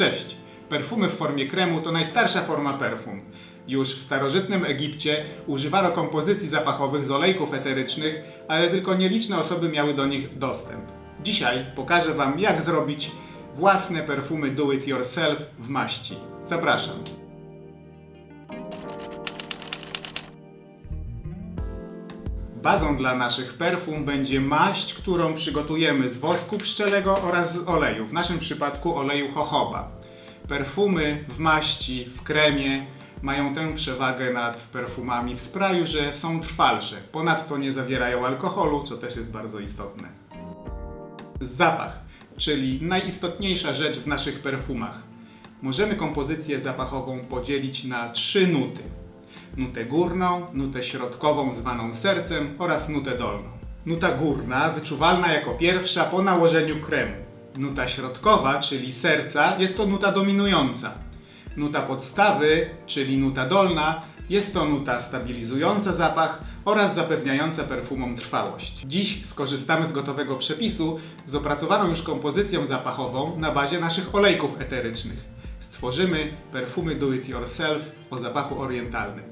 Cześć! Perfumy w formie kremu to najstarsza forma perfum. Już w starożytnym Egipcie używano kompozycji zapachowych z olejków eterycznych, ale tylko nieliczne osoby miały do nich dostęp. Dzisiaj pokażę Wam, jak zrobić własne perfumy do it yourself w maści. Zapraszam! Bazą dla naszych perfum będzie maść, którą przygotujemy z wosku pszczelego oraz z oleju, w naszym przypadku oleju jojoba. Perfumy w maści, w kremie mają tę przewagę nad perfumami w sprayu, że są trwalsze. Ponadto nie zawierają alkoholu, co też jest bardzo istotne. Zapach, czyli najistotniejsza rzecz w naszych perfumach. Możemy kompozycję zapachową podzielić na trzy nuty. Nutę górną, nutę środkową zwaną sercem oraz nutę dolną. Nuta górna wyczuwalna jako pierwsza po nałożeniu kremu. Nuta środkowa, czyli serca, jest to nuta dominująca. Nuta podstawy, czyli nuta dolna, jest to nuta stabilizująca zapach oraz zapewniająca perfumom trwałość. Dziś skorzystamy z gotowego przepisu z opracowaną już kompozycją zapachową na bazie naszych olejków eterycznych. Stworzymy perfumy do it yourself o zapachu orientalnym.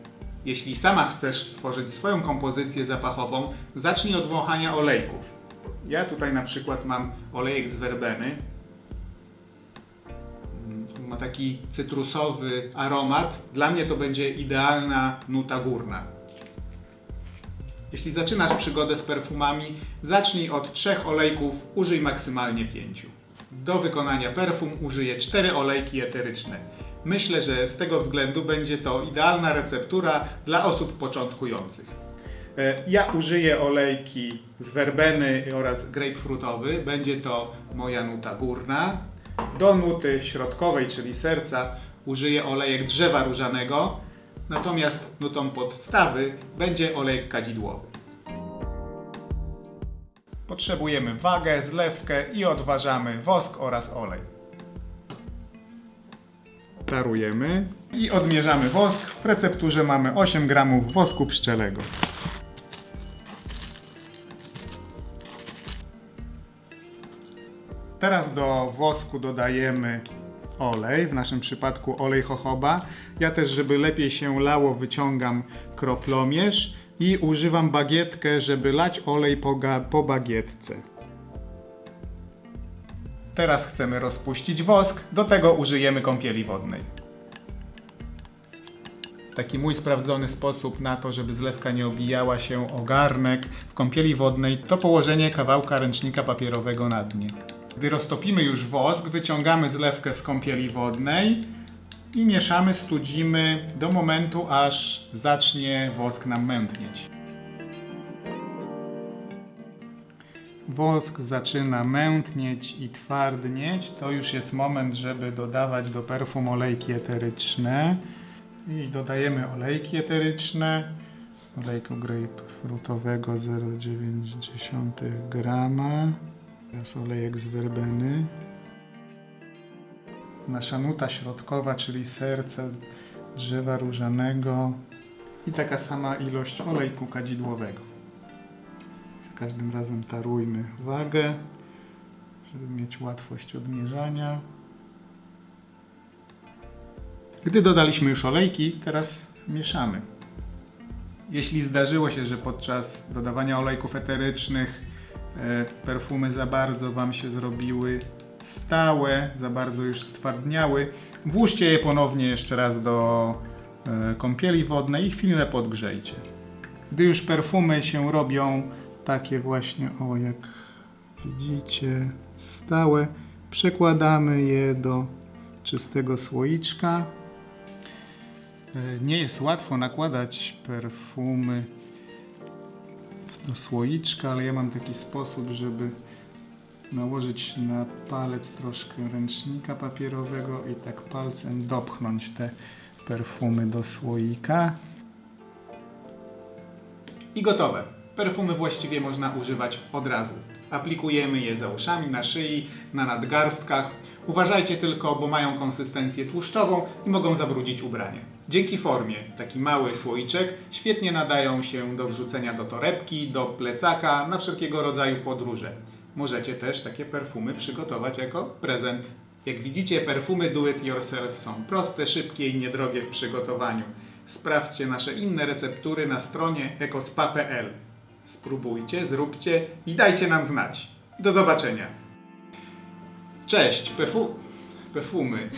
Jeśli sama chcesz stworzyć swoją kompozycję zapachową, zacznij od wąchania olejków. Ja tutaj na przykład mam olejek z werbeny, ma taki cytrusowy aromat. Dla mnie to będzie idealna nuta górna. Jeśli zaczynasz przygodę z perfumami, zacznij od trzech olejków, użyj maksymalnie pięciu. Do wykonania perfum użyję cztery olejki eteryczne. Myślę, że z tego względu będzie to idealna receptura dla osób początkujących. E, Ja użyję olejki z werbeny oraz grapefruitowy. Będzie to moja nuta górna. Do nuty środkowej, czyli serca, użyję olejek drzewa różanego. Natomiast nutą podstawy będzie olejek kadzidłowy. Potrzebujemy wagę, zlewkę i odważamy wosk oraz olej. Tarujemy i odmierzamy wosk. W recepturze mamy 8 gramów wosku pszczelego. Teraz do wosku dodajemy olej, w naszym przypadku olej jojoba. Ja też, żeby lepiej się lało, wyciągam kroplomierz i używam bagietkę, żeby lać olej po, po bagietce. Teraz chcemy rozpuścić wosk, do tego użyjemy kąpieli wodnej. Taki mój sprawdzony sposób na to, żeby zlewka nie obijała się o garnek w kąpieli wodnej, to położenie kawałka ręcznika papierowego na dnie. Gdy roztopimy już wosk, wyciągamy zlewkę z kąpieli wodnej i mieszamy, studzimy do momentu, aż zacznie wosk nam mętnieć. Wosk zaczyna mętnieć i twardnieć. To już jest moment, żeby dodawać do perfum olejki eteryczne. I dodajemy olejki eteryczne. Olejku grapefruitowego 0,9 grama. Teraz olejek z werbeny. Nasza nuta środkowa, czyli serce drzewa różanego. I taka sama ilość olejku kadzidłowego. Każdym razem tarujmy wagę, żeby mieć łatwość odmierzania. Gdy dodaliśmy już olejki, teraz mieszamy. Jeśli zdarzyło się, że podczas dodawania olejków eterycznych e, perfumy za bardzo Wam się zrobiły stałe, za bardzo już stwardniały, włóżcie je ponownie jeszcze raz do e, kąpieli wodnej i chwilę podgrzejcie. Gdy już perfumy się robią takie właśnie, o jak widzicie, stałe, przekładamy je do czystego słoiczka. E, Nie jest łatwo nakładać perfumy do słoiczka, ale ja mam taki sposób, żeby nałożyć na palec troszkę ręcznika papierowego i tak palcem dopchnąć te perfumy do słoika. I gotowe. Perfumy właściwie można używać od razu. Aplikujemy je za uszami, na szyi, na nadgarstkach. Uważajcie tylko, bo mają konsystencję tłuszczową i mogą zabrudzić ubranie. Dzięki formie, taki mały słoiczek, świetnie nadają się do wrzucenia do torebki, do plecaka, na wszelkiego rodzaju podróże. Możecie też takie perfumy przygotować jako prezent Jak widzicie, perfumy do it yourself są proste, szybkie i niedrogie w przygotowaniu. Sprawdźcie nasze inne receptury na stronie ekospa.pl. Spróbujcie, zróbcie i dajcie nam znać. Do zobaczenia. Cześć, perfumy.